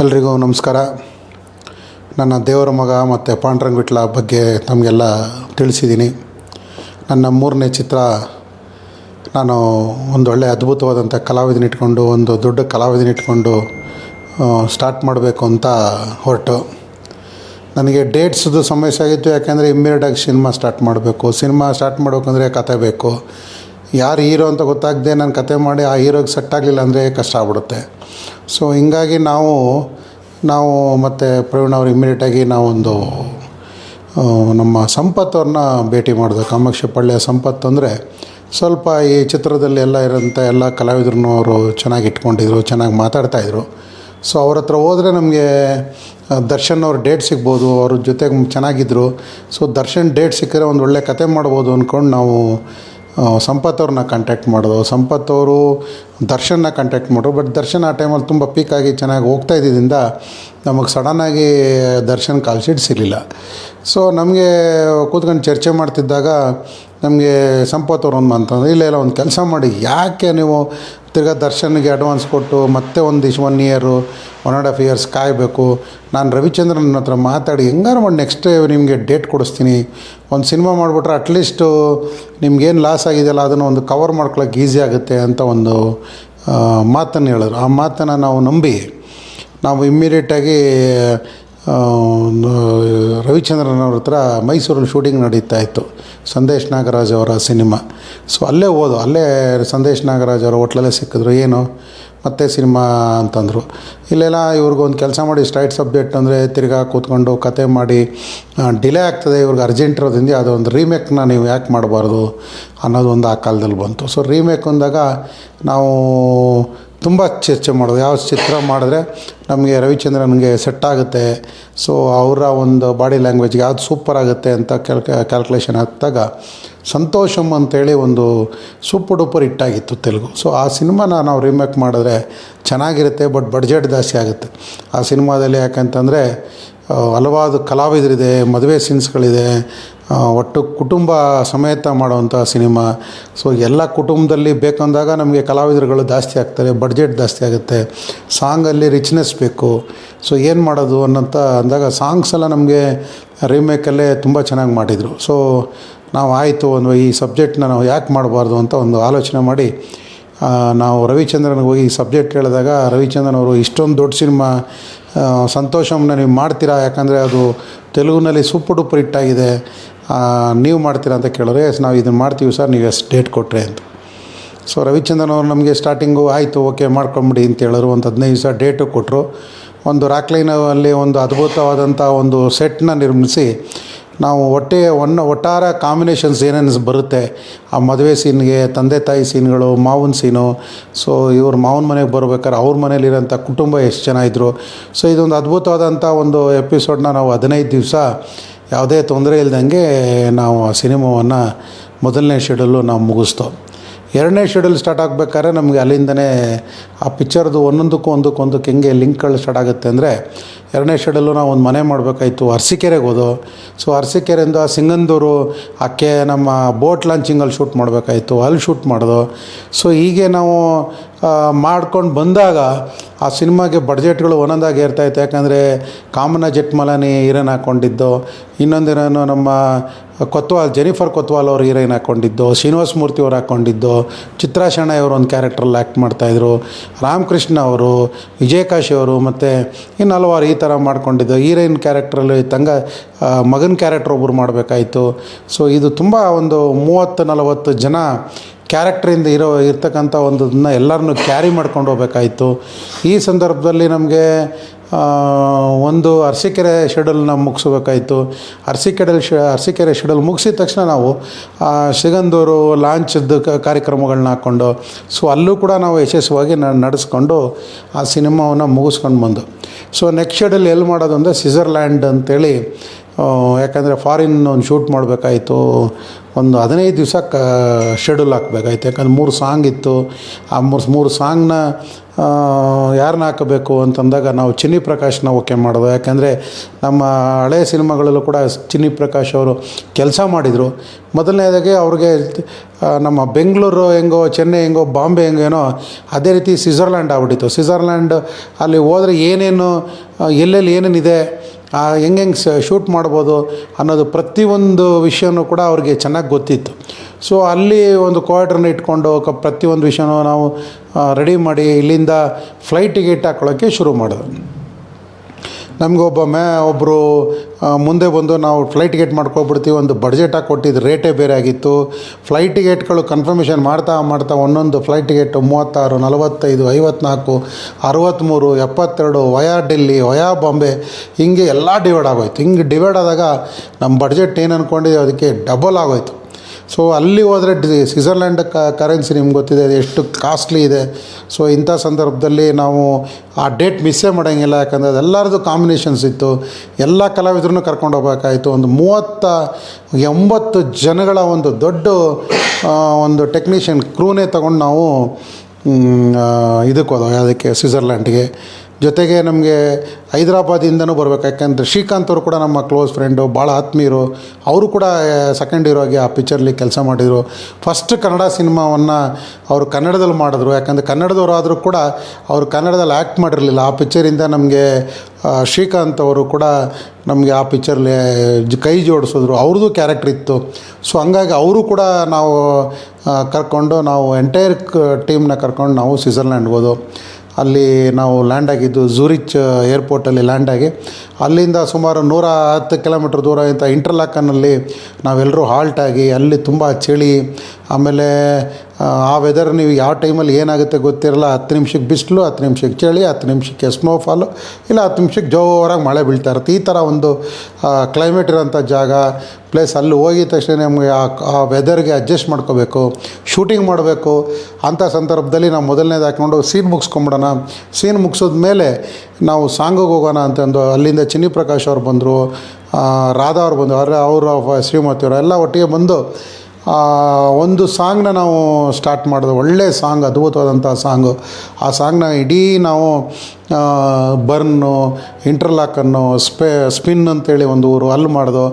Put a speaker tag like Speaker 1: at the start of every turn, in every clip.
Speaker 1: ಎಲ್ರಿಗೂ ನಮಸ್ಕಾರ. ನನ್ನ ದೇವರ ಮಗ ಮತ್ತು ಪಾಂಡುರಂಗ ವಿಟ್ಲ ಬಗ್ಗೆ ತಮಗೆಲ್ಲ ತಿಳಿಸಿದ್ದೀನಿ. ನನ್ನ ಮೂರನೇ ಚಿತ್ರ ನಾನು ಒಂದು ಒಳ್ಳೆಯ ಅದ್ಭುತವಾದಂಥ ಕಲಾವಿದನ ಇಟ್ಕೊಂಡು, ಒಂದು ದೊಡ್ಡ ಕಲಾವಿದನ ಇಟ್ಕೊಂಡು ಸ್ಟಾರ್ಟ್ ಮಾಡಬೇಕು ಅಂತ ಹೊರಟು. ನನಗೆ ಡೇಟ್ಸ್ದು ಸಮಸ್ಯೆ ಆಗಿತ್ತು, ಯಾಕೆಂದರೆ ಇಮ್ಮಿಡಿಯೇಟಾಗಿ ಸಿನಿಮಾ ಸ್ಟಾರ್ಟ್ ಮಾಡಬೇಕು. ಸಿನಿಮಾ ಸ್ಟಾರ್ಟ್ ಮಾಡಬೇಕಂದ್ರೆ ಕತೆ ಬೇಕು. ಯಾರು ಹೀರೋ ಅಂತ ಗೊತ್ತಾಗದೆ ನಾನು ಕತೆ ಮಾಡಿ ಆ ಹೀರೋಗೆ ಸೆಟ್ ಆಗಲಿಲ್ಲ ಅಂದರೆ ಕಷ್ಟ ಆಗ್ಬಿಡುತ್ತೆ. ಸೊ ಹಿಂಗಾಗಿ ನಾವು ನಾವು ಮತ್ತು ಪ್ರವೀಣ್ ಅವ್ರು ಇಮ್ಮಿಡಿಯೇಟಾಗಿ ನಾವೊಂದು ನಮ್ಮ ಸಂಪತ್ ಅವ್ರನ್ನ ಭೇಟಿ ಮಾಡಿದೆ. ಕಾಮಾಕ್ಷಿ ಪಳ್ಳಿಯ ಸಂಪತ್ತು ಅಂದರೆ ಸ್ವಲ್ಪ ಈ ಚಿತ್ರದಲ್ಲಿ ಎಲ್ಲ ಇರೋಂಥ ಎಲ್ಲ ಕಲಾವಿದ್ರು ಅವರು ಚೆನ್ನಾಗಿ ಇಟ್ಕೊಂಡಿದ್ರು, ಚೆನ್ನಾಗಿ ಮಾತಾಡ್ತಾಯಿದ್ರು ಸೊ ಅವ್ರ ಹತ್ರ ಹೋದರೆ ನಮಗೆ ದರ್ಶನ್ ಅವ್ರ ಡೇಟ್ ಸಿಗ್ಬೋದು, ಅವ್ರ ಜೊತೆಗೆ ಚೆನ್ನಾಗಿದ್ದರು ಸೊ ದರ್ಶನ್ ಡೇಟ್ ಸಿಕ್ಕರೆ ಒಂದು ಒಳ್ಳೆ ಕತೆ ಮಾಡ್ಬೋದು ಅಂದ್ಕೊಂಡು ನಾವು ಸಂಪತ್ ಅವ್ರನ್ನ ಕಾಂಟ್ಯಾಕ್ಟ್ ಮಾಡೋದು. ಸಂಪತ್ ಅವರು ದರ್ಶನ್ನ ಕಾಂಟ್ಯಾಕ್ಟ್ ಮಾಡೋರು. ಬಟ್ ದರ್ಶನ್ ಆ ಟೈಮಲ್ಲಿ ತುಂಬ ಪೀಕಾಗಿ ಚೆನ್ನಾಗಿ ಹೋಗ್ತಾ ಇದ್ದಿದ್ದರಿಂದ ನಮಗೆ ಸಡನ್ನಾಗಿ ದರ್ಶನ್ ಕಾಲ್ ಸಿಗಲಿಲ್ಲ. ಸೊ ನಮಗೆ ಕೂತ್ಕೊಂಡು ಚರ್ಚೆ ಮಾಡ್ತಿದ್ದಾಗ ನಮಗೆ ಸಂಪತ್ ಅವ್ರು ಒಂದು ಅಂತಂದ್ರೆ ಇಲ್ಲ ಇಲ್ಲ ಒಂದು ಕೆಲಸ ಮಾಡಿ, ಯಾಕೆ ನೀವು ತಿರ್ಗಾ ದರ್ಶನ್ಗೆ ಅಡ್ವಾನ್ಸ್ ಕೊಟ್ಟು ಮತ್ತೆ ಒಂದು ish one year one and half years ಕಾಯಬೇಕು. ನಾನು ರವಿಚಂದ್ರನ್ ಹತ್ರ ಮಾತಾಡಿ, ಹೆಂಗಾರು ಮಾಡಿ ನೆಕ್ಸ್ಟ್ ನಿಮಗೆ ಡೇಟ್ ಕೊಡಿಸ್ತೀನಿ. ಒಂದು ಸಿನಿಮಾ ಮಾಡಿಬಿಟ್ರೆ ಅಟ್ಲೀಸ್ಟು ನಿಮ್ಗೇನು ಲಾಸ್ ಆಗಿದೆಯಲ್ಲ, ಅದನ್ನು ಒಂದು ಕವರ್ ಮಾಡ್ಕೊಳಕ್ಕೆ ಈಸಿ ಆಗುತ್ತೆ ಅಂತ ಒಂದು ಮಾತನ್ನು ಹೇಳಿದ್ರು ಆ ಮಾತನ್ನು ನಾವು ನಂಬಿ, ನಾವು ಇಮ್ಮಿಡಿಯೇಟಾಗಿ ರವಿಚಂದ್ರನ್ ಅವ್ರ ಹತ್ರ ಮೈಸೂರಲ್ಲಿ ಶೂಟಿಂಗ್ ನಡೀತಾ ಇತ್ತು. ಸಂದೇಶ್ ನಾಗರಾಜ್ ಅವರ ಸಿನಿಮಾ. ಸೊ ಅಲ್ಲೇ ಓದು ಅಲ್ಲೇ ಸಂದೇಶ್ ನಾಗರಾಜ್ ಅವರ ಹೋಟ್ಲಲ್ಲೇ ಸಿಕ್ಕಿದ್ರು. ಏನು? ಮತ್ತೆ ಸಿನಿಮಾ ಅಂತಂದರು. ಇಲ್ಲೆಲ್ಲ ಇವ್ರಿಗೊಂದು ಕೆಲಸ ಮಾಡಿ ಸ್ಟ್ರೈಟ್ ಸಬ್ಜೆಕ್ಟ್ ಅಂದರೆ ತಿರ್ಗಾ ಕೂತ್ಕೊಂಡು ಕತೆ ಮಾಡಿ ಡಿಲೇ ಆಗ್ತದೆ. ಇವ್ರಿಗೆ ಅರ್ಜೆಂಟ್ ಇರೋದ್ರಿಂದ ಅದೊಂದು ರೀಮೇಕ್ನ ನೀವು ಯಾಕೆ ಮಾಡಬಾರ್ದು ಅನ್ನೋದು ಒಂದು ಆ ಕಾಲದಲ್ಲಿ ಬಂತು. ಸೊ ರೀಮೇಕ್ ಅಂದಾಗ ನಾವು ತುಂಬ ಚರ್ಚೆ ಮಾಡೋದು. ಯಾವ ಚಿತ್ರ ಮಾಡಿದ್ರೆ ನಮಗೆ ರವಿಚಂದ್ರನ್ಗೆ ಸೆಟ್ ಆಗುತ್ತೆ. ಸೊ ಅವರ ಒಂದು ಬಾಡಿ ಲ್ಯಾಂಗ್ವೇಜ್ಗೆ ಯಾವ್ದು ಸೂಪರ್ ಆಗುತ್ತೆ ಅಂತ ಕ್ಯಾಲ್ಕ ಕ್ಯಾಲ್ಕುಲೇಷನ್ ಹಾಕಿದಾಗ ಸಂತೋಷಮ್ ಅಂತೇಳಿ ಒಂದು ಸೂಪರ್ ಡೂಪರ್ ಹಿಟ್ಟಾಗಿತ್ತು ತೆಲುಗು. ಸೊ ಆ ಸಿನಿಮಾನ ನಾವು ರಿಮೇಕ್ ಮಾಡಿದ್ರೆ ಚೆನ್ನಾಗಿರುತ್ತೆ ಬಟ್ ಬಡ್ಜೆಟ್ ಜಾಸ್ತಿ ಆಗುತ್ತೆ. ಆ ಸಿನಿಮಾದಲ್ಲಿ ಯಾಕಂತಂದರೆ ಹಲವಾರು ಕಲಾವಿದರಿದೆ, ಮದುವೆ ಸೀನ್ಸ್ಗಳಿದೆ ಒಟ್ಟು ಕುಟುಂಬ ಸಮೇತ ಮಾಡುವಂಥ ಸಿನಿಮಾ. ಸೊ ಎಲ್ಲ ಕುಟುಂಬದಲ್ಲಿ ಬೇಕಂದಾಗ ನಮಗೆ ಕಲಾವಿದರುಗಳು ಜಾಸ್ತಿ ಆಗ್ತಾರೆ ಬಡ್ಜೆಟ್ ಜಾಸ್ತಿ ಆಗುತ್ತೆ. ಸಾಂಗಲ್ಲಿ ರಿಚ್ನೆಸ್ ಬೇಕು. ಸೊ ಏನು ಮಾಡೋದು ಅನ್ನೋಂಥ ಅಂದಾಗ ಸಾಂಗ್ಸ್ ಎಲ್ಲ ನಮಗೆ ರೀಮೇಕಲ್ಲೇ ತುಂಬ ಚೆನ್ನಾಗಿ ಮಾಡಿದರು. ಸೊ ನಾವು ಆಯಿತು ಒಂದು ಈ ಸಬ್ಜೆಕ್ಟ್ನ ನಾವು ಯಾಕೆ ಮಾಡಬಾರ್ದು ಅಂತ ಒಂದು ಆಲೋಚನೆ ಮಾಡಿ ನಾವು ರವಿಚಂದ್ರನಿಗೆ ಹೋಗಿ ಈ ಸಬ್ಜೆಕ್ಟ್ ಹೇಳಿದಾಗ ರವಿಚಂದ್ರನ್ ಅವರು ಇಷ್ಟೊಂದು ದೊಡ್ಡ ಸಿನಿಮಾ ಸಂತೋಷವನ್ನು ನೀವು ಮಾಡ್ತೀರಾ? ಯಾಕಂದರೆ ಅದು ತೆಲುಗಿನಲ್ಲಿ ಸೂಪರ್ ಡೂಪರ್ ಹಿಟ್ಟಾಗಿದೆ ನೀವು ಮಾಡ್ತೀರಾ ಅಂತ ಕೇಳಿದ್ರೆ ಎಸ್ ನಾವು ಇದನ್ನು ಮಾಡ್ತೀವಿ ಸರ್, ನೀವು ಎಷ್ಟು ಡೇಟ್ ಕೊಟ್ಟರೆ ಅಂತ. ಸೊ ರವಿಚಂದ್ರನ್ ಅವರು ನಮಗೆ ಸ್ಟಾರ್ಟಿಂಗು ಆಯಿತು ಓಕೆ ಮಾಡ್ಕೊಂಬಿಡಿ ಅಂತ ಹೇಳಿದ್ರು. ಒಂದು ಹದಿನೈದು ದಿವಸ ಡೇಟು ಕೊಟ್ಟರು ಒಂದು ರಾಕ್ಲೈನಲ್ಲಿ ಒಂದು ಅದ್ಭುತವಾದಂಥ ಒಂದು ಸೆಟ್ನ ನಿರ್ಮಿಸಿ, ನಾವು ಒಟ್ಟೆ ಒನ್, ಒಟ್ಟಾರ ಕಾಂಬಿನೇಷನ್ಸ್ ಏನೇನು ಬರುತ್ತೆ, ಆ ಮದುವೆ ಸೀನ್ಗೆ ತಂದೆ ತಾಯಿ ಸೀನ್ಗಳು ಮಾವನ ಸೀನು ಸೊ ಇವ್ರ ಮಾವನ ಮನೆಗೆ ಬರ್ಬೇಕಾದ್ರೆ ಅವ್ರ ಮನೇಲಿರೋಂಥ ಕುಟುಂಬ ಎಷ್ಟು ಜನ ಇದ್ದರು ಸೊ ಇದೊಂದು ಅದ್ಭುತವಾದಂಥ ಒಂದು ಎಪಿಸೋಡ್ನ ನಾವು ಹದಿನೈದು ದಿವಸ ಯಾವುದೇ ತೊಂದರೆ ಇಲ್ದಂಗೆ ನಾವು ಆ ಸಿನಿಮಾವನ್ನು ಮೊದಲನೇ ಶೆಡ್ಯೂಲು ನಾವು ಮುಗಿಸ್ತೋ. ಎರಡನೇ ಶೆಡ್ಯೂಲ್ ಸ್ಟಾರ್ಟ್ ಆಗಬೇಕಾದ್ರೆ ನಮಗೆ ಅಲ್ಲಿಂದನೇ ಆ ಪಿಕ್ಚರ್ದು ಒಂದೊಂದಕ್ಕೂ ಒಂದಕ್ಕೆ ಒಂದಕ್ಕೆ ಹೆಂಗೆ ಲಿಂಕ್ಗಳು ಸ್ಟಾರ್ಟ್ ಆಗುತ್ತೆ ಅಂದರೆ ಎರಡನೇ ಶೆಡ್ಯೂಲು ನಾವು ಒಂದು ಮನೆ ಮಾಡಬೇಕಾಯ್ತು ಅರಸೀಕೆರೆಗೆ ಹೋದೋ. ಸೊ ಅರಸೀಕೆರೆಯಿಂದ ಸಿಂಗಂದೂರು ಆಕೆ ನಮ್ಮ ಬೋಟ್ ಲಾಂಚಿಂಗಲ್ಲಿ ಶೂಟ್ ಮಾಡಬೇಕಾಯ್ತು. ಅಲ್ಲಿ ಶೂಟ್ ಮಾಡಿದೋ. ಸೊ ಹೀಗೆ ನಾವು ಮಾಡ್ಕೊಂಡು ಬಂದಾಗ ಆ ಸಿನಿಮಾಗೆ ಬಡ್ಜೆಟ್ಗಳು ಒಂದೊಂದಾಗಿ ಇರ್ತಾಯಿತ್ತು ಯಾಕಂದರೆ ಕಾಮನ ಜೆಟ್ಮಲಾನಿ ಹೀರೋನ್ ಹಾಕ್ಕೊಂಡಿದ್ದು ಇನ್ನೊಂದೇನೋ ನಮ್ಮ ಕೊತ್ವಾಲ್, ಜೆನಿಫರ್ ಕೊತ್ವಾಲ್ ಅವರು ಹೀರೋಯಿನ್ ಹಾಕ್ಕೊಂಡಿದ್ದು ಶ್ರೀನಿವಾಸ ಮೂರ್ತಿ ಅವ್ರು ಹಾಕ್ಕೊಂಡಿದ್ದು ಚಿತ್ರಾ ಶೆಣೈ ಅವರು ಒಂದು ಕ್ಯಾರೆಕ್ಟ್ರಲ್ಲಿ ಆ್ಯಕ್ಟ್ ಮಾಡ್ತಾಯಿದ್ರು ರಾಮಕೃಷ್ಣ ಅವರು, ವಿಜಯಕಾಶಿ ಅವರು, ಮತ್ತು ಇನ್ನು ಹಲವಾರು ಈ ಥರ ಮಾಡ್ಕೊಂಡಿದ್ದು. ಹೀರೋಯಿನ್ ಕ್ಯಾರೆಕ್ಟ್ರಲ್ಲಿ ತಂಗ ಮಗನ ಕ್ಯಾರೆಕ್ಟ್ರ್ ಒಬ್ಬರು ಮಾಡಬೇಕಾಯಿತು. ಸೊ ಇದು ತುಂಬ ಒಂದು ಮೂವತ್ತು ನಲವತ್ತು ಜನ ಕ್ಯಾರೆಕ್ಟ್ರಿಂದ ಇರೋ, ಇರ್ತಕ್ಕಂಥ ಒಂದನ್ನ ಎಲ್ಲರನ್ನೂ ಕ್ಯಾರಿ ಮಾಡ್ಕೊಂಡು ಹೋಗ್ಬೇಕಾಯಿತು. ಈ ಸಂದರ್ಭದಲ್ಲಿ ನಮಗೆ ಒಂದು ಅರಸೀಕೆರೆ ಶೆಡ್ಯೂಲ್ನ ಮುಗಿಸ್ಬೇಕಾಯ್ತು. ಅರಸೀಕೆರೆ ಶ, ಅರಸೀಕೆರೆ ಶೆಡ್ಯೂಲ್ ಮುಗಿಸಿದ ತಕ್ಷಣ ನಾವು ಸಿಗಂದೂರು ಲಾಂಚ್ದು ಕಾರ್ಯಕ್ರಮಗಳನ್ನ ಹಾಕ್ಕೊಂಡು ಸೊ ಅಲ್ಲೂ ಕೂಡ ನಾವು ಯಶಸ್ವಿಯಾಗಿ ನಡೆಸ್ಕೊಂಡು, ಆ ಸಿನಿಮಾವನ್ನು ಮುಗಿಸ್ಕೊಂಡು ಬಂದು. ಸೊ ನೆಕ್ಸ್ಟ್ ಶೆಡ್ಯೂಲ್ ಎಲ್ಲಿ ಮಾಡೋದು ಅಂದರೆ ಸ್ವಿಝರ್ಲ್ಯಾಂಡ್ ಅಂತೇಳಿ ಯಾಕಂದರೆ ಫಾರಿನ್ ಒಂದು ಶೂಟ್ ಮಾಡಬೇಕಾಯಿತು. ಒಂದು ಹದಿನೈದು ದಿವಸ ಕ ಶೆಡ್ಯೂಲ್ ಹಾಕಬೇಕಾಯ್ತು. ಯಾಕಂದ್ರೆ ಮೂರು ಸಾಂಗ್ ಇತ್ತು. ಆ ಮೂರು ಮೂರು ಸಾಂಗ್ನ ಯಾರನ್ನ ಹಾಕಬೇಕು ಅಂತಂದಾಗ ನಾವು ಚಿನ್ನಿ ಪ್ರಕಾಶ್ನ ಓಕೆ ಮಾಡೋದು ಯಾಕಂದರೆ ನಮ್ಮ ಹಳೆ ಸಿನಿಮಾಗಳಲ್ಲೂ ಕೂಡ ಚಿನ್ನಿ ಪ್ರಕಾಶ್ ಅವರು ಕೆಲಸ ಮಾಡಿದರು. ಮೊದಲನೇದಾಗಿ ಅವ್ರಿಗೆ ನಮ್ಮ ಬೆಂಗಳೂರು ಹೆಂಗೋ, ಚೆನ್ನೈ ಹೆಂಗೋ, ಬಾಂಬೆ ಹೆಂಗೇನೋ ಅದೇ ರೀತಿ ಸ್ವಿಝರ್ಲ್ಯಾಂಡ್ ಆಗ್ಬಿಟ್ಟಿತ್ತು. ಸ್ವಿಝರ್ಲ್ಯಾಂಡ್ ಅಲ್ಲಿ ಹೋದರೆ ಏನೇನು ಎಲ್ಲೆಲ್ಲಿ ಏನೇನಿದೆ ಹೆಂಗೆ ಶೂಟ್ ಮಾಡ್ಬೋದು ಅನ್ನೋದು ಪ್ರತಿಯೊಂದು ವಿಷಯನೂ ಕೂಡ ಅವ್ರಿಗೆ ಚೆನ್ನಾಗಿ ಗೊತ್ತಿತ್ತು. ಸೊ, ಅಲ್ಲಿ ಒಂದು ಕ್ವಾರ್ಟರ್ನ ಇಟ್ಕೊಂಡು ಕ, ಪ್ರತಿಯೊಂದು ವಿಷಯನೂ ನಾವು ರೆಡಿ ಮಾಡಿ ಇಲ್ಲಿಂದ ಫ್ಲೈಟ್ ಇಟ್ಟು ಹಾಕೊಳ್ಳೋಕ್ಕೆ ಶುರು ಮಾಡಿದ್ರು. ನಮಗೆ ಒಬ್ಬ ಮೇ ಒಬ್ಬರು ಮುಂದೆ ಬಂದು ನಾವು ಫ್ಲೈಟ್ ಟಿಕೆಟ್ ಮಾಡ್ಕೊಬಿಡ್ತೀವಿ, ಒಂದು ಬಡ್ಜೆಟಾಗಿ ಕೊಟ್ಟಿದ್ದು ರೇಟೇ ಬೇರೆ ಆಗಿತ್ತು. ಫ್ಲೈಟ್ ಟಿಕೆಟ್ಗಳು ಕನ್ಫರ್ಮೇಷನ್ ಮಾಡ್ತಾ ಮಾಡ್ತಾ ಒಂದೊಂದು ಫ್ಲೈಟ್ ಟಿಕೆಟ್ ಮೂವತ್ತಾರು, ನಲವತ್ತೈದು, ಐವತ್ನಾಲ್ಕು ಅರವತ್ತ್ಮೂರು ಎಪ್ಪತ್ತೆರಡು ವಯಾ ಡೆಲ್ಲಿ ವಯಾ ಬಾಂಬೆ ಹಿಂಗೆ ಎಲ್ಲ ಡಿವೈಡ್ ಆಗೋಯ್ತು. ಹಿಂಗೆ ಡಿವೈಡ್ ಆದಾಗ ನಮ್ಮ ಬಡ್ಜೆಟ್ ಏನು ಅಂದ್ಕೊಂಡಿದ್ದೀವಿ ಅದಕ್ಕೆ ಡಬಲ್ ಆಗೋಯ್ತು. ಸೊ ಅಲ್ಲಿ ಹೋದರೆ ಸ್ವಿಝರ್ಲ್ಯಾಂಡ್ ಕ ಕರೆನ್ಸಿ ನಿಮ್ಗೆ ಗೊತ್ತಿದೆ ಅದು ಎಷ್ಟು ಕಾಸ್ಟ್ಲಿ ಇದೆ. ಸೊ ಇಂಥ ಸಂದರ್ಭದಲ್ಲಿ ನಾವು ಆ ಡೇಟ್ ಮಿಸ್ಸೇ ಮಾಡೋಂಗಿಲ್ಲ, ಯಾಕಂದರೆ ಅದೆಲ್ಲರದು ಕಾಂಬಿನೇಷನ್ಸ್ ಇತ್ತು. ಎಲ್ಲ ಕಲಾವಿದರನ್ನು ಕರ್ಕೊಂಡು ಹೋಗ್ಬೇಕಾಯಿತು. ಒಂದು ಮೂವತ್ತ, ಎಂಬತ್ತು ಜನಗಳ ಒಂದು ದೊಡ್ಡ ಒಂದು ಟೆಕ್ನಿಷಿಯನ್ ಕ್ರೂನೇ ತಗೊಂಡು ನಾವು ಇದಕ್ಕೆ ಹೋದ ಅದಕ್ಕೆ ಸ್ವಿಝರ್ಲ್ಯಾಂಡ್ಗೆ ಜೊತೆಗೆ ನಮಗೆ ಹೈದ್ರಾಬಾದಿಂದನೂ ಬರಬೇಕು. ಯಾಕೆಂದರೆ ಶ್ರೀಕಾಂತ್ ಅವರು ಕೂಡ ನಮ್ಮ ಕ್ಲೋಸ್ ಫ್ರೆಂಡು ಭಾಳ ಆತ್ಮೀಯರು. ಅವರು ಕೂಡ ಸೆಕೆಂಡ್ ಹೀರೋ ಆಗಿ ಆ ಪಿಕ್ಚರ್ಲಿ ಕೆಲಸ ಮಾಡಿದರು. ಫಸ್ಟ್ ಕನ್ನಡ ಸಿನಿಮಾವನ್ನು ಅವರು ಕನ್ನಡದಲ್ಲಿ ಮಾಡಿದ್ರು. ಯಾಕಂದರೆ ಕನ್ನಡದವರು ಆದರೂ ಕೂಡ ಅವರು ಕನ್ನಡದಲ್ಲಿ ಆ್ಯಕ್ಟ್ ಮಾಡಿರಲಿಲ್ಲ. ಆ ಪಿಕ್ಚರಿಂದ ನಮಗೆ ಶ್ರೀಕಾಂತ್ ಅವರು ಕೂಡ ನಮಗೆ ಆ ಪಿಕ್ಚರ್ಲಿ ಕೈ ಜೋಡಿಸಿದ್ರು. ಅವ್ರದ್ದು ಕ್ಯಾರೆಕ್ಟರ್ ಇತ್ತು. ಸೊ ಹಂಗಾಗಿ ಅವರು ಕೂಡ ನಾವು ಕರ್ಕೊಂಡು ನಾವು ಎಂಟೈರ್ ಟೀಮ್ನ ಕರ್ಕೊಂಡು ನಾವು ಸ್ವಿಝರ್ಲ್ಯಾಂಡ್ಗೆ ಹೋದೋ. ಅಲ್ಲಿ ನಾವು ಲ್ಯಾಂಡ್ ಆಗಿದ್ದು ಝೂರಿಚ್ ಏರ್ಪೋರ್ಟಲ್ಲಿ ಲ್ಯಾಂಡ್ ಆಗಿ, ಅಲ್ಲಿಂದ ಸುಮಾರು ನೂರ ಹತ್ತು ಕಿಲೋಮೀಟ್ರ್ ದೂರ ಇಂಥ ಇಂಟರ್ಲಾಕನ್ನಲ್ಲಿ ನಾವೆಲ್ಲರೂ ಹಾಲ್ಟಾಗಿ ಅಲ್ಲಿ ತುಂಬ ಚಳಿ ಆಮೇಲೆ ಆ, ವೆದರ್ ನೀವು ಯಾವ ಟೈಮಲ್ಲಿ ಏನಾಗುತ್ತೆ ಗೊತ್ತಿರಲ್ಲ ಹತ್ತು ನಿಮಿಷಕ್ಕೆ ಬಿಸಿಲು ಹತ್ತು ನಿಮಿಷಕ್ಕೆ ಚಳಿ ಹತ್ತು ನಿಮಿಷಕ್ಕೆ ಸ್ನೋಫಾಲು ಇಲ್ಲ ಹತ್ತು ನಿಮಿಷಕ್ಕೆ ಜೋರಾಗಿ ಮಳೆ ಬೀಳ್ತಾ ಇರುತ್ತೆ. ಈ ಥರ ಒಂದು ಕ್ಲೈಮೇಟ್ ಇರೋಂಥ ಜಾಗ ಪ್ಲೇಸ್ ಅಲ್ಲಿ ಹೋಗಿದ ತಕ್ಷಣ ನಮಗೆ ಆ ವೆದರ್ಗೆ ಅಡ್ಜಸ್ಟ್ ಮಾಡ್ಕೋಬೇಕು ಶೂಟಿಂಗ್ ಮಾಡಬೇಕು. ಅಂಥ ಸಂದರ್ಭದಲ್ಲಿ ನಾವು ಮೊದಲನೇದು ಹಾಕ್ಕೊಂಡು ಸೀನ್ ಮುಗಿಸ್ಕೊಂಬಿಡೋಣ. ಸೀನ್ ಮುಗಿಸಿದ ಮೇಲೆ ನಾವು ಸಾಂಗಿಗೆ ಹೋಗೋಣ ಅಂತಂದು ಅಲ್ಲಿಂದ ಚಿನ್ನಿ ಪ್ರಕಾಶ್ ಅವ್ರು ಬಂದರು ರಾಧಾ ಅವ್ರು ಬಂದರು ಅವರ ಅವರು ಶ್ರೀಮತಿ ಅವರು ಎಲ್ಲ ಒಟ್ಟಿಗೆ ಬಂದು ಒಂದು ಸಾಂಗ್ನ ನಾವು ಸ್ಟಾರ್ಟ್ ಮಾಡಿದ್ವಿ. ಒಳ್ಳೆ ಸಾಂಗ್, ಅದ್ಭುತವಾದಂಥ ಸಾಂಗು. ಆ ಸಾಂಗ್ನ ಇಡೀ ನಾವು ಬರ್ನು ಇಂಟರ್ಲಾಕನ್ನು ಸ್ಪೇ, ಸ್ಪಿನ್ ಅಂತೇಳಿ ಒಂದು ಊರು ಅಲ್ಲಿ ಮಾಡಿದೋ,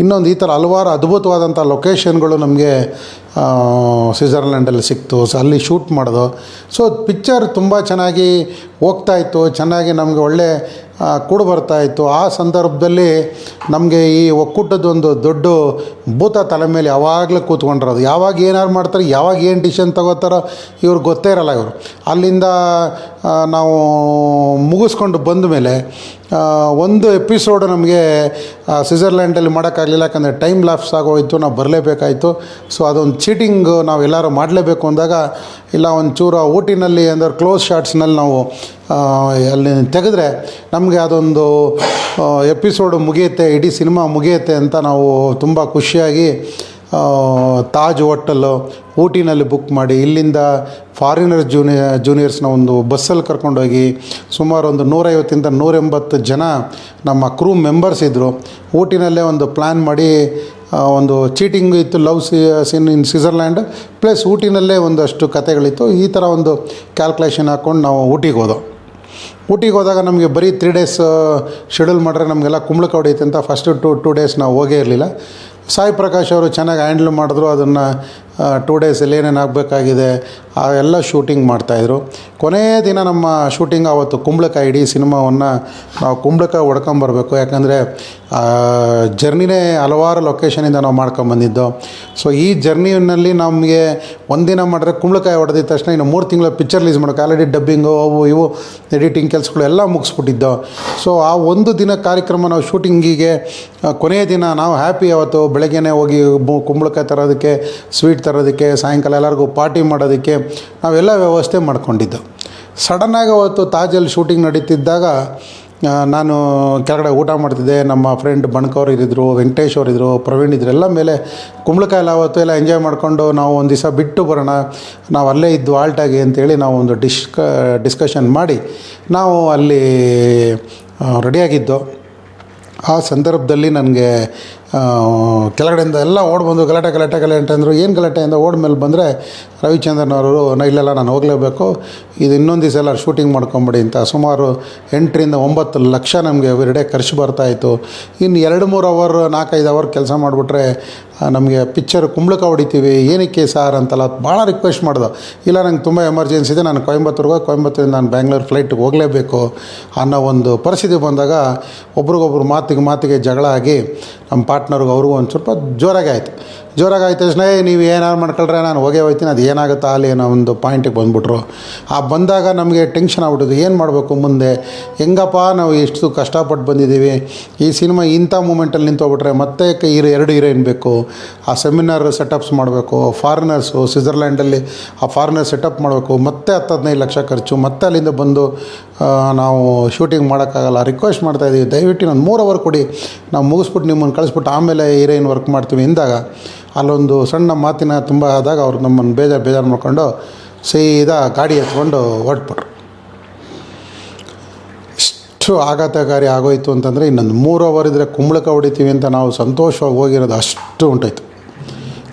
Speaker 1: ಇನ್ನೊಂದು ಈ ಥರ ಹಲವಾರು ಅದ್ಭುತವಾದಂಥ ಲೊಕೇಶನ್ಗಳು ನಮಗೆ ಸ್ವಿಝರ್ಲ್ಯಾಂಡಲ್ಲಿ ಸಿಕ್ತು. ಸೊ ಅಲ್ಲಿ ಶೂಟ್ ಮಾಡೋದು. ಸೊ ಪಿಕ್ಚರ್ ತುಂಬ ಚೆನ್ನಾಗಿ ಹೋಗ್ತಾ ಇತ್ತು. ಚೆನ್ನಾಗಿ ನಮಗೆ ಒಳ್ಳೆ ಕೂಡು ಬರ್ತಾ ಇತ್ತು. ಆ ಸಂದರ್ಭದಲ್ಲಿ ನಮಗೆ ಈ ಒಕ್ಕೂಟದೊಂದು ದೊಡ್ಡ ಭೂತ ತಲೆ ಮೇಲೆ ಯಾವಾಗಲೂ ಕೂತ್ಕೊಂಡಿರೋದು ಯಾವಾಗ ಏನಾರು ಮಾಡ್ತಾರೆ, ಯಾವಾಗ ಏನು ಡಿಸಿಷನ್ ತಗೋತಾರೋ ಇವ್ರಿಗೆ ಗೊತ್ತೇ ಇರಲ್ಲ ಇವರು. ಅಲ್ಲಿಂದ ನಾವು ಮುಗಿಸ್ಕೊಂಡು ಬಂದ ಮೇಲೆ ಒಂದು ಎಪಿಸೋಡ್ ನಮಗೆ ಸ್ವಿಝರ್ಲ್ಯಾಂಡಲ್ಲಿ ಮಾಡೋಕ್ಕಾಗಲಿಲ್ಲ, ಯಾಕಂದರೆ ಟೈಮ್ ಲ್ಯಾಪ್ಸ್ ಆಗೋಯಿತು, ನಾವು ಬರಲೇಬೇಕಾಯಿತು. ಸೊ ಅದೊಂದು ಚೀಟಿಂಗ್ ನಾವು ಎಲ್ಲರೂ ಮಾಡಲೇಬೇಕು ಅಂದಾಗ, ಇಲ್ಲ, ಒಂಚೂರು ಊಟಿನಲ್ಲಿ ಅಂದರೆ ಕ್ಲೋಸ್ ಶಾರ್ಟ್ಸ್ನಲ್ಲಿ ನಾವು ಅಲ್ಲಿ ತೆಗೆದ್ರೆ ನಮಗೆ ಅದೊಂದು ಎಪಿಸೋಡು ಮುಗಿಯುತ್ತೆ, ಇಡೀ ಸಿನಿಮಾ ಮುಗಿಯುತ್ತೆ ಅಂತ ನಾವು ತುಂಬ ಖುಷಿಯಾಗಿ ತಾಜ್ ಹೋಟೆಲ್ಲು ಊಟಿನಲ್ಲಿ ಬುಕ್ ಮಾಡಿ ಇಲ್ಲಿಂದ ಫಾರಿನರ್ ಜೂನಿಯ ಜೂನಿಯರ್ಸ್ನ ಒಂದು ಬಸ್ಸಲ್ಲಿ ಕರ್ಕೊಂಡೋಗಿ ಸುಮಾರು ಒಂದು ನೂರೈವತ್ತಿಂದ ನೂರೆಂಬತ್ತು ಜನ ನಮ್ಮ ಕ್ರೂ ಮೆಂಬರ್ಸ್ ಇದ್ದರು ಊಟಿನಲ್ಲೇ ಒಂದು ಪ್ಲ್ಯಾನ್ ಮಾಡಿ ಒಂದು ಚೀಟಿಂಗ್ ಇತ್ತು love C, sin in Switzerland plus ಊಟಿನಲ್ಲೇ ಒಂದಷ್ಟು ಕತೆಗಳಿತ್ತು ಈ ಥರ ಒಂದು ಕ್ಯಾಲ್ಕುಲೇಷನ್ ಹಾಕ್ಕೊಂಡು ನಾವು ಊಟಿಗೆ ಹೋದೋ. ಊಟಿಗೆ ಹೋದಾಗ ನಮಗೆ ಬರೀ ತ್ರೀ ಡೇಸ್ ಶೆಡ್ಯೂಲ್ ಮಾಡಿದ್ರೆ ನಮಗೆಲ್ಲ ಕುಂಬಳಕ ಐತೆ ಅಂತ ಫಸ್ಟು ಟು ಟೂ ಡೇಸ್ ನಾವು ಹೋಗೇ ಇರಲಿಲ್ಲ. ಸಾಯಿ ಪ್ರಕಾಶ್ ಅವರು ಚೆನ್ನಾಗಿ ಹ್ಯಾಂಡ್ಲ್ ಮಾಡಿದ್ರು, ಅದನ್ನು ಟೂ ಡೇಸಲ್ಲಿ ಏನೇನು ಆಗಬೇಕಾಗಿದೆ ಎಲ್ಲ ಶೂಟಿಂಗ್ ಮಾಡ್ತಾಯಿದ್ರು ಕೊನೆಯ ದಿನ ನಮ್ಮ ಶೂಟಿಂಗ್ ಆವತ್ತು ಕುಂಬಳಕಾಯಿ ಇಡೀ ಸಿನಿಮಾವನ್ನು ನಾವು ಕುಂಬಳಕಾಯಿ ಹೊಡ್ಕೊಂಬರ್ಬೇಕು ಯಾಕಂದರೆ ಜರ್ನಿನೇ ಹಲವಾರು ಲೊಕೇಶನಿಂದ ನಾವು ಮಾಡ್ಕೊಂಬಂದಿದ್ದು ಸೊ ಈ ಜರ್ನಿನಲ್ಲಿ ನಮಗೆ ಒಂದಿನ ಮಾಡಿದ್ರೆ ಕುಂಬಳಕಾಯಿ ಹೊಡೆದಿದ ತಕ್ಷಣ ಇನ್ನು ಮೂರು ತಿಂಗಳ ಪಿಕ್ಚರ್ ರಿಲೀಸ್ ಮಾಡೋಕೆ ಆಲ್ರೆಡಿ ಡಬ್ಬಿಂಗು ಅವು ಇವು ಎಡಿಟಿಂಗ್ ಕೆಲಸಗಳು ಎಲ್ಲ ಮುಗಿಸ್ಬಿಟ್ಟಿದ್ದು. ಸೊ ಆ ಒಂದು ದಿನ ಕಾರ್ಯಕ್ರಮ ನಾವು ಶೂಟಿಂಗಿಗೆ ಕೊನೆಯ ದಿನ ನಾವು ಹ್ಯಾಪಿ ಅವತ್ತು ಬೆಳಗ್ಗೆನೇ ಹೋಗಿ ಕುಂಬಳಕಾಯಿ ತರೋದಕ್ಕೆ ಸ್ವೀಟ್ ತರೋದಕ್ಕೆ, ಸಾಯಂಕಾಲ ಎಲ್ಲರಿಗೂ ಪಾರ್ಟಿ ಮಾಡೋದಕ್ಕೆ ನಾವೆಲ್ಲ ವ್ಯವಸ್ಥೆ ಮಾಡ್ಕೊಂಡಿದ್ದು ಸಡನ್ನಾಗಿ ಅವತ್ತು ತಾಜಲ್ಲಿ ಶೂಟಿಂಗ್ ನಡೀತಿದ್ದಾಗ ನಾನು ಕೆಳಗಡೆ ಊಟ ಮಾಡ್ತಿದ್ದೆ, ನಮ್ಮ ಫ್ರೆಂಡ್ ಬಣ್ಕವ್ರು ಇದ್ದಿದ್ರು ವೆಂಕಟೇಶ್ ಅವ್ರು ಇದ್ದರು ಪ್ರವೀಣ್ ಇದ್ರು, ಎಲ್ಲ ಮೇಲೆ ಕುಂಬಳಕಾಯಿ ಅವತ್ತು ಎಲ್ಲ ಎಂಜಾಯ್ ಮಾಡಿಕೊಂಡು ನಾವು ಒಂದು ದಿವಸ ಬಿಟ್ಟು ಬರೋಣ, ನಾವು ಅಲ್ಲೇ ಇದ್ದು ಆಲ್ಟಾಗಿ ಅಂತೇಳಿ ನಾವು ಒಂದು ಡಿಸ್ಕ ಡಿಸ್ಕಷನ್ ಮಾಡಿ ನಾವು ಅಲ್ಲಿ ರೆಡಿಯಾಗಿದ್ದು ಆ ಸಂದರ್ಭದಲ್ಲಿ ನನಗೆ ಕೆಳಗಡೆಯಿಂದ ಎಲ್ಲ ಓಡ್ ಬಂದು ಗಲಾಟೆ ಗಲಾಟೆ ಗಲಾಟೆ ಅಂದರು. ಏನು ಗಲಾಟೆಯಿಂದ ಓಡ್ ಮೇಲೆ ಬಂದರೆ ರವಿಚಂದ್ರನ್ ಅವರು, "ನಾ ಇಲ್ಲೆಲ್ಲ ನಾನು ಹೋಗಲೇಬೇಕು. ಇದು ಇನ್ನೊಂದು ದಿವಸ ಎಲ್ಲ ಶೂಟಿಂಗ್ ಮಾಡ್ಕೊಂಬಿಡಿ ಅಂತ ಸುಮಾರು ಎಂಟರಿಂದ ಒಂಬತ್ತು ಲಕ್ಷ ನಮಗೆ ಎರಡೆ ಖರ್ಚು ಬರ್ತಾಯಿತ್ತು ಇನ್ನು ಎರಡು ಮೂರು ಅವರ್ ನಾಲ್ಕೈದು ಅವರ್ ಕೆಲಸ ಮಾಡಿಬಿಟ್ರೆ ನಮಗೆ ಪಿಕ್ಚರ್ ಕುಂಬಳಕ ಹೊಡಿತೀವಿ. ಏನಕ್ಕೆ ಸಾರ್ ಅಂತಲ್ಲ, ಭಾಳ ರಿಕ್ವೆಸ್ಟ್ ಮಾಡಿದೆ. ಇಲ್ಲ, ನಂಗೆ ತುಂಬ ಎಮರ್ಜೆನ್ಸಿ ಇದೆ. ನಾನು ಕೊಯಂಬತ್ತೂರ್ಗೆ ಕೊಯಂಬತ್ತೂರಿಂದ ನಾನು ಬ್ಯಾಂಗ್ಳೂರು ಫ್ಲೈಟ್ಗೆ ಹೋಗಲೇಬೇಕು ಅನ್ನೋ ಒಂದು ಪರಿಸ್ಥಿತಿ ಬಂದಾಗ ಒಬ್ರಿಗೊಬ್ರು ಮಾತಿಗೆ ಮಾತಿಗೆ ಜಗಳ ಆಗಿ ನಮ್ಮ ಪಾರ್ಟ್ನರ್ಗೆ ಅವ್ರಿಗೂ ಒಂದು ಸ್ವಲ್ಪ ಜೋರಾಗಿ ಆಯಿತು. ಜೋರಾಗಿ ಆಯ್ತು ತಕ್ಷಣ "ಏ, ನೀವು ಏನಾರು ಮಾಡ್ಕೊಳ್ರೆ ನಾನು ಹೋಗೇ ಹೋಯ್ತೀನಿ ಅದು ಏನಾಗುತ್ತಾ? ಅಲ್ಲಿ ಅನ್ನೋ ಒಂದು ಪಾಯಿಂಟಿಗೆ ಬಂದುಬಿಟ್ರು. ಆ ಬಂದಾಗ ನಮಗೆ ಟೆನ್ಷನ್ ಆಗ್ಬಿಟ್ಟಿದ್ದು ಏನು ಮಾಡಬೇಕು ಮುಂದೆ? ಹೆಂಗಪ್ಪ ನಾವು ಎಷ್ಟು ಕಷ್ಟಪಟ್ಟು ಬಂದಿದ್ದೀವಿ? ಈ ಸಿನಿಮಾ ಇಂಥ ಮೂಮೆಂಟಲ್ಲಿ ನಿಂತೋಗ್ಬಿಟ್ರೆ ಮತ್ತೆ ಹೀರೋ ಎರಡು ಹೀರೋಯಿನ್ ಬೇಕು. ಆ ಸೆಮಿನಾರ್ ಸೆಟಪ್ಸ್ ಮಾಡಬೇಕು ಫಾರಿನರ್ಸು ಸ್ವಿಝರ್ಲ್ಯಾಂಡಲ್ಲಿ ಆ ಫಾರಿನರ್ ಸೆಟಪ್ ಮಾಡಬೇಕು ಮತ್ತೆ ಹತ್ತು ಹದಿನೈದು ಲಕ್ಷ ಖರ್ಚು ಮತ್ತೆ ಅಲ್ಲಿಂದ ಬಂದು ನಾವು ಶೂಟಿಂಗ್ ಮಾಡೋಕ್ಕಾಗಲ್ಲ ರಿಕ್ವೆಸ್ಟ್ ಮಾಡ್ತಾಯಿದ್ದೀವಿ ದಯವಿಟ್ಟು ಒಂದು ಮೂರು ಅವರ್ ಕೊಡಿ. ನಾವು ಮುಗಿಸ್ಬಿಟ್ಟು ನಿಮ್ಮನ್ನು ಕಳಿಸ್ಬಿಟ್ಟು ಆಮೇಲೆ ಹೀರೋಯಿನ್ ವರ್ಕ್ ಮಾಡ್ತೀವಿ. ಎಂದಾಗ ಅಲ್ಲೊಂದು ಸಣ್ಣ ಮಾತಿನ ತುಂಬ ಆದಾಗ ಅವ್ರು ನಮ್ಮನ್ನು ಬೇಜಾರು ಬೇಜಾರು ಮಾಡ್ಕೊಂಡು ಸೀದಾ ಗಾಡಿ ಎತ್ಕೊಂಡು ಹೊರಟ್ಬಿಟ್ರು. ಇಷ್ಟು ಆಘಾತಕಾರಿ ಆಗೋಯ್ತು ಅಂತಂದರೆ ಇನ್ನೊಂದು ಮೂರು ಅವರ್ ಇದ್ದರೆ ಕುಂಬಳಕ ಹೊಡಿತೀವಿ ಅಂತ ನಾವು ಸಂತೋಷವಾಗಿ ಹೋಗಿರೋದು ಅಷ್ಟು ಉಂಟಾಯ್ತು.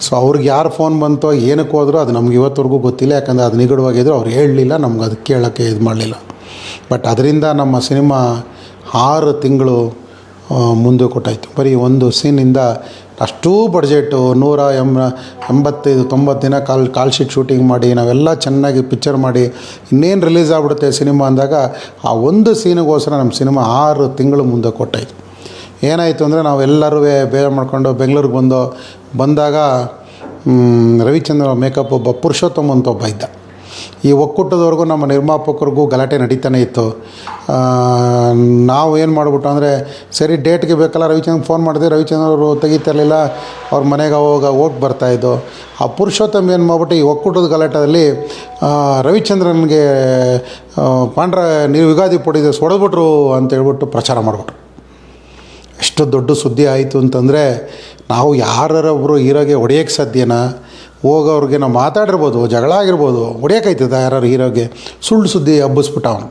Speaker 1: ಸೊ ಅವ್ರಿಗೆ ಯಾರು ಫೋನ್ ಬಂತೋ, ಏನಕ್ಕೆ ಹೋದ್ರು ಅದು ನಮ್ಗೆ ಇವತ್ತವರೆಗೂ ಗೊತ್ತಿಲ್ಲ, ಯಾಕಂದರೆ ಅದು ನಿಗಡವಾಗಿದ್ರು ಅವ್ರು ಹೇಳಲಿಲ್ಲ, ನಮ್ಗೆ ಅದು ಕೇಳೋಕ್ಕೆ ಇದು ಮಾಡಲಿಲ್ಲ. ಬಟ್ ಅದರಿಂದ ನಮ್ಮ ಸಿನಿಮಾ ಆರು ತಿಂಗಳು ಮುಂದೆ ಕೊಟ್ಟಾಯಿತು ಬರೀ ಒಂದು ಸೀನಿಂದ ಅಷ್ಟೂ ಬಡ್ಜೆಟು ನೂರ ಎಂ ಎಂಬತ್ತೈದು, ತೊಂಬತ್ತು ದಿನ ಕಾಲ್ ಕಾಲ್ ಶೀಟ್ ಶೂಟಿಂಗ್ ಮಾಡಿ, ನಾವೆಲ್ಲ ಚೆನ್ನಾಗಿ ಪಿಕ್ಚರ್ ಮಾಡಿ, ಇನ್ನೇನು ರಿಲೀಸ್ ಆಗ್ಬಿಡುತ್ತೆ ಸಿನಿಮಾ ಅಂದಾಗ ಆ ಒಂದು ಸೀನಿಗೋಸ್ಕರ ನಮ್ಮ ಸಿನಿಮಾ ಆರು ತಿಂಗಳು ಮುಂದೆ ಕೊಟ್ಟಾಯಿತು. ಏನಾಯಿತು ಅಂದರೆ ನಾವೆಲ್ಲರೂ ಬೇರೆ ಮಾಡ್ಕೊಂಡು ಬೆಂಗಳೂರಿಗೆ ಬಂದು ಬಂದಾಗ ರವಿಚಂದ್ರ ಮೇಕಪ್ ಒಬ್ಬ ಪುರುಷೋತ್ತಮ ಅಂತ ಒಬ್ಬ ಇದ್ದ. ಈ ಒಕ್ಕೂಟದವರೆಗೂ ನಮ್ಮ ನಿರ್ಮಾಪಕರಿಗೂ ಗಲಾಟೆ ನಡೀತಾನೆ ಇತ್ತು. ನಾವು ಏನು ಮಾಡಿಬಿಟ್ಟು ಅಂದರೆ, ಸರಿ ಡೇಟ್ಗೆ ಬೇಕಲ್ಲ ರವಿಚಂದ್ರ ಫೋನ್ ಮಾಡಿದೆ ರವಿಚಂದ್ರ ಅವರು ತೆಗಿತಿರಲಿಲ್ಲ ಅವ್ರ ಮನೆಗೆ ಹೋಗಿ ಬರ್ತಾಯಿದ್ದು ಆ ಪುರುಷೋತ್ತಮ ಏನು ಮಾಡ್ಬಿಟ್ಟು, ಈ ಒಕ್ಕೂಟದ ಗಲಾಟದಲ್ಲಿ ರವಿಚಂದ್ರನಿಗೆ ಪಾಂಡ್ರ ನೀವು ಯುಗಾದಿ ಪೊಡಿದ ಹೊಡೆದ್ಬಿಟ್ರು ಅಂತ ಹೇಳ್ಬಿಟ್ಟು ಪ್ರಚಾರ ಮಾಡಿಬಿಟ್ರು. ಎಷ್ಟು ದೊಡ್ಡ ಸುದ್ದಿ ಆಯಿತು ಅಂತಂದರೆ, ನಾವು ಯಾರೊಬ್ಬರು ಹೀರೋಗೆ ಹೊಡೆಯೋಕ್ಕೆ ಸಾಧ್ಯನಾ? ಹೋಗೋವ್ರಿಗೆ ನಾವು ಮಾತಾಡಿರ್ಬೋದು, ಜಗಳ ಆಗಿರ್ಬೋದು. ಹೊಡಿಯೋಕೈತದ ಯಾರು ಹೀರೋಗೆ. ಸುಳ್ಳು ಸುದ್ದಿ ಹಬ್ಬಿಸ್ಬಿಟ್ಟ ಅವನು.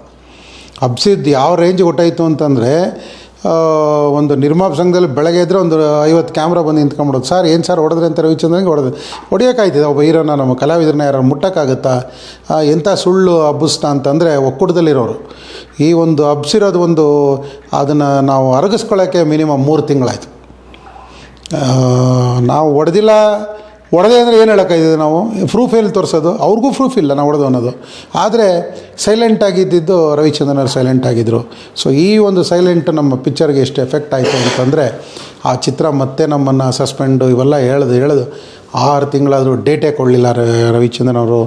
Speaker 1: ಹಬ್ಸಿದ್ದು ಯಾವ ರೇಂಜ್ ಹೊಟ್ಟಾಯಿತು ಅಂತಂದರೆ ಒಂದು ನಿರ್ಮಾಪ ಸಂಘದಲ್ಲಿ ಬೆಳಗ್ಗೆ ಇದ್ದರೆ ಒಂದು ಐವತ್ತು ಕ್ಯಾಮ್ರಾ ಬಂದು ನಿಂತ್ಕೊಂಬಿಡೋದು ಸರ್, ಏನು ಸರ್ ಹೊಡೆದ್ರೆ ಅಂತ ರವಿಚಂದ್ರನಿಗೆ ಹೊಡೆದು. ಹೊಡಿಯೋಕಾಯ್ತಿದೆ, ಒಬ್ಬ ಹೀರೋನ ನಮ್ಮ ಕಲಾವಿದ್ರನ್ನ ಯಾರು ಮುಟ್ಟೋಕ್ಕಾಗುತ್ತಾ? ಎಂಥ ಸುಳ್ಳು ಹಬ್ಬಿಸ್ತಾ ಅಂತಂದರೆ ಒಕ್ಕೂಟದಲ್ಲಿರೋರು. ಈ ಒಂದು ಹಬ್ಸಿರೋದು ಒಂದು, ಅದನ್ನು ನಾವು ಅರಗಿಸ್ಕೊಳ್ಳೋಕ್ಕೆ ಮಿನಿಮಮ್ ಮೂರು ತಿಂಗಳಾಯಿತು. ನಾವು ಹೊಡೆದಿಲ್ಲ ಹೊಡೆದೆ ಅಂದರೆ ಏನು ಹೇಳೋಕ್ಕಾಯ್ತದೆ ನಾವು? ಪ್ರೂಫ್ ಎಲ್ಲಿ ತೋರಿಸೋದು? ಅವ್ರಿಗೂ ಪ್ರೂಫ್ ಇಲ್ಲ, ನಾವು ಹೊಡೆದು ಅನ್ನೋದು. ಆದರೆ ಸೈಲೆಂಟ್ ಆಗಿದ್ದಿದ್ದು ರವಿಚಂದ್ರನ್ ಅವರು ಸೈಲೆಂಟ್ ಆಗಿದ್ದರು ಸೊ ಈ ಒಂದು ಸೈಲೆಂಟ್ ನಮ್ಮ ಪಿಕ್ಚರ್ಗೆ ಎಷ್ಟು ಎಫೆಕ್ಟ್ ಆಯಿತು ಅಂತಂದರೆ, ಆ ಚಿತ್ರ ಮತ್ತೆ ನಮ್ಮನ್ನು ಸಸ್ಪೆಂಡು ಇವೆಲ್ಲ ಹೇಳ್ದು ಹೇಳ್ದು, ಆರು ತಿಂಗಳಾದರೂ ಡೇಟೇ ಕೊಡಲಿಲ್ಲ ರವಿಚಂದ್ರನ್ ಅವರು.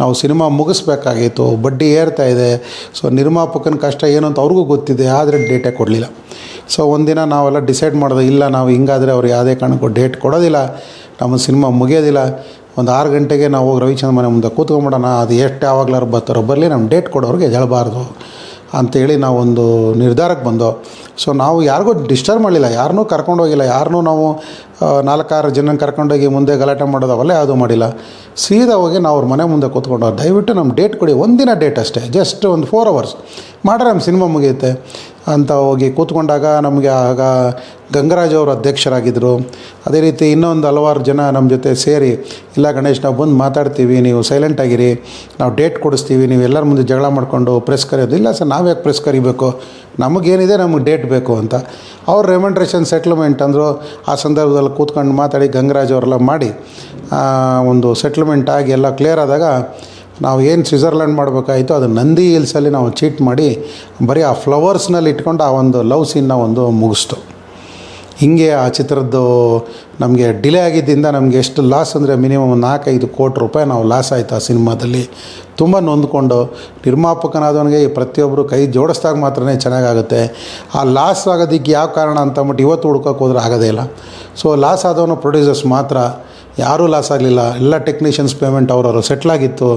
Speaker 1: ನಾವು ಸಿನಿಮಾ ಮುಗಿಸ್ಬೇಕಾಗಿತ್ತು ಬಡ್ಡಿ ಏರ್ತಾ ಇದೆ. ಸೊ ನಿರ್ಮಾಪಕನ ಕಷ್ಟ ಏನು ಅಂತ ಅವ್ರಿಗೂ ಗೊತ್ತಿದೆ, ಆದರೆ ಡೇಟೇ ಕೊಡಲಿಲ್ಲ. ಸೊ ಒಂದಿನ ನಾವೆಲ್ಲ ಡಿಸೈಡ್ ಮಾಡೋದು, ಇಲ್ಲ, ನಾವು ಹಿಂಗಾದರೆ ಅವ್ರು ಯಾವುದೇ ಕಾರಣಕ್ಕೂ ಡೇಟ್ ಕೊಡೋದಿಲ್ಲ. ನಮ್ಮ ಸಿನಿಮಾ ಮುಗಿಯೋದಿಲ್ಲ. ಒಂದು ಆರು ಗಂಟೆಗೆ ನಾವು ಹೋಗಿ ರವಿಚಂದ್ರ ಮನೆ ಮುಂದೆ ಕೂತ್ಕೊಂಬಿಡೋಣ. ಅದು ಎಷ್ಟು ಯಾವಾಗಲಾರು ಬರ್ತಾರೋ ಬರಲಿ, ನಮ್ಮ ಡೇಟ್ ಕೊಡೋರಿಗೆ ಹೇಳಬಾರ್ದು ಅಂಥೇಳಿ ನಾವೊಂದು ನಿರ್ಧಾರಕ್ಕೆ ಬಂದೋ. ಸೊ ನಾವು ಯಾರಿಗೂ ಡಿಸ್ಟರ್ಬ್ ಮಾಡಲಿಲ್ಲ. ಯಾರನ್ನೂ ಕರ್ಕೊಂಡೋಗಿಲ್ಲ ಯಾರನ್ನೂ ನಾವು ನಾಲ್ಕಾರು ಜನ ಕರ್ಕೊಂಡೋಗಿ ಮುಂದೆ ಗಲಾಟೆ ಮಾಡೋದು ಅವೆಲ್ಲ ಯಾವುದೂ ಮಾಡಿಲ್ಲ. ಸೀದಾ ಹೋಗಿ ನಾವು ಅವ್ರ ಮನೆ ಮುಂದೆ ಕೂತ್ಕೊಂಡು. ದಯವಿಟ್ಟು ನಮ್ಮ ಡೇಟ್ ಕೊಡಿ. ಒಂದಿನ ಡೇಟ್ ಅಷ್ಟೇ. ಜಸ್ಟ್ ಒಂದು ಫೋರ್ ಅವರ್ಸ್ ಮಾಡ್ರೆ ನಮ್ಮ ಸಿನಿಮಾ ಮುಗಿಯುತ್ತೆ. ಅಂತ ಹೋಗಿ ಕೂತ್ಕೊಂಡಾಗ ನಮಗೆ ಆಗ ಗಂಗರಾಜ್ ಅವರು ಅಧ್ಯಕ್ಷರಾಗಿದ್ದರು ಅದೇ ರೀತಿ ಇನ್ನೊಂದು ಹಲವಾರು ಜನ ನಮ್ಮ ಜೊತೆ ಸೇರಿ, ಇಲ್ಲ ಗಣೇಶ್, ನಾವು ಬಂದು ಮಾತಾಡ್ತೀವಿ, ನೀವು ಸೈಲೆಂಟ್ ಆಗಿರಿ. ನಾವು ಡೇಟ್ ಕೊಡಿಸ್ತೀವಿ, ನೀವು ಎಲ್ಲರ ಮುಂದೆ ಜಗಳ ಮಾಡಿಕೊಂಡು ಪ್ರೆಸ್ ಕರೆಯೋದು. ಇಲ್ಲ ಸರ್, ನಾವು ಯಾಕೆ ಪ್ರೆಸ್ ಕರಿಬೇಕು? ನಮಗೇನಿದೆ ನಮಗೆ ಡೇಟ್ ಬೇಕು ಅಂತ. ಅವ್ರು ರೆಮೆಂಡ್ರೇಷನ್ ಸೆಟ್ಲ್ಮೆಂಟ್ ಅಂದರು, ಆ ಸಂದರ್ಭದಲ್ಲಿ ಕೂತ್ಕೊಂಡು ಮಾತಾಡಿ ಗಂಗರಾಜ್ ಅವರೆಲ್ಲ ಮಾಡಿ ಒಂದು ಸೆಟ್ಲ್ಮೆಂಟ್ ಆಗಿ ಎಲ್ಲ ಕ್ಲಿಯರ್ ಆದಾಗ ನಾವು ಏನು ಸ್ವಿಝರ್ಲ್ಯಾಂಡ್ ಮಾಡಬೇಕಾಯಿತು ಅದು ನಂದಿ ಹಿಲ್ಸಲ್ಲಿ ನಾವು ಚೀಟ್ ಮಾಡಿ ಬರೀ ಆ ಫ್ಲವರ್ಸ್ನಲ್ಲಿ ಇಟ್ಕೊಂಡು ಆ ಒಂದು ಲವ್ ಸೀನ್ನ ಒಂದು ಮುಗಿಸ್ತು. ಹೀಗೆ ಆ ಚಿತ್ರದ್ದು ನಮಗೆ ಡಿಲೇ ಆಗಿದ್ದರಿಂದ ನಮಗೆ ಎಷ್ಟು ಲಾಸ್ ಅಂದರೆ ಮಿನಿಮಮ್ ನಾಲ್ಕೈದು ಕೋಟಿ ರೂಪಾಯಿ ನಾವು ಲಾಸ್ ಆಯಿತು ಆ ಸಿನಿಮಾದಲ್ಲಿ. ತುಂಬ ನೊಂದ್ಕೊಂಡು ನಿರ್ಮಾಪಕನಾದವನಿಗೆ ಈ ಪ್ರತಿಯೊಬ್ಬರು ಕೈ ಜೋಡಿಸ್ದಾಗ ಮಾತ್ರ ಚೆನ್ನಾಗಾಗುತ್ತೆ. ಆ ಲಾಸ್ ಆಗೋದಕ್ಕೆ ಯಾವ ಕಾರಣ ಅಂತ ಅಂದ್ಬಿಟ್ಟು ಇವತ್ತು ಹುಡ್ಕೋಕೆ ಹೋದ್ರೆ ಆಗೋದೇ ಇಲ್ಲ. ಸೊ ಲಾಸ್ ಆದವನು ಪ್ರೊಡ್ಯೂಸರ್ಸ್ ಮಾತ್ರ. ಯಾರೂ ಲಾಸ್ ಆಗಲಿಲ್ಲ. ಎಲ್ಲ ಟೆಕ್ನಿಷಿಯನ್ಸ್ ಪೇಮೆಂಟ್ ಅವರವರು ಸೆಟ್ಲಾಗಿತ್ತು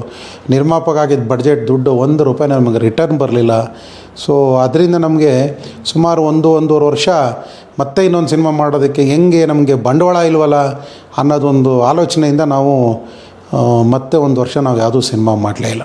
Speaker 1: ನಿರ್ಮಾಪಕ ಆಗಿದ್ದ ಬಡ್ಜೆಟ್ ದುಡ್ಡು ಒಂದು ರೂಪಾಯಿ ನಮಗೆ ರಿಟರ್ನ್ ಬರಲಿಲ್ಲ. ಸೊ ಅದರಿಂದ ನಮಗೆ ಸುಮಾರು ಒಂದು, ಒಂದೂವರೆ ವರ್ಷ ಮತ್ತೆ ಇನ್ನೊಂದು ಸಿನಿಮಾ ಮಾಡೋದಕ್ಕೆ ಹೆಂಗೆ ನಮಗೆ ಬಂಡವಾಳ ಇಲ್ವಲ್ಲ ಅನ್ನೋದೊಂದು ಆಲೋಚನೆಯಿಂದ ನಾವು ಮತ್ತೆ ಒಂದು ವರ್ಷ ನಾವು ಯಾವುದೂ ಸಿನಿಮಾ ಮಾಡಲೇ ಇಲ್ಲ.